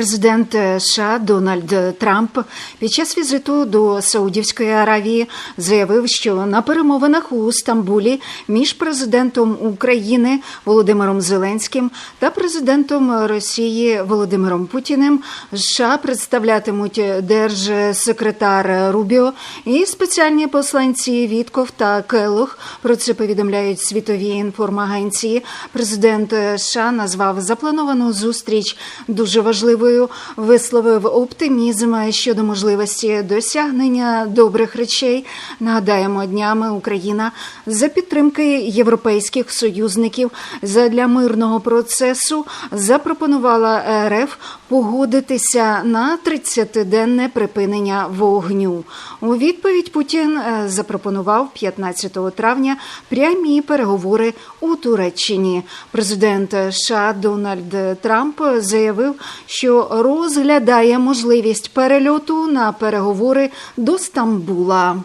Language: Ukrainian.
Президент США Дональд Трамп під час візиту до Саудівської Аравії заявив, що на перемовинах у Стамбулі між президентом України Володимиром Зеленським та президентом Росії Володимиром Путіним США представлятимуть держсекретар Рубіо і спеціальні посланці Вітков та Келлог. Про це повідомляють світові інформагенції. Президент США назвав заплановану зустріч дуже важливою. Висловив оптимізм щодо можливості досягнення добрих речей. Нагадаємо, днями Україна за підтримки європейських союзників задля мирного процесу запропонувала РФ погодитися на 30-денне припинення вогню. У відповідь Путін е, запропонував 15 травня прямі переговори у Туреччині. Президент США Дональд Трамп заявив, розглядає можливість перельоту на переговори до Стамбула.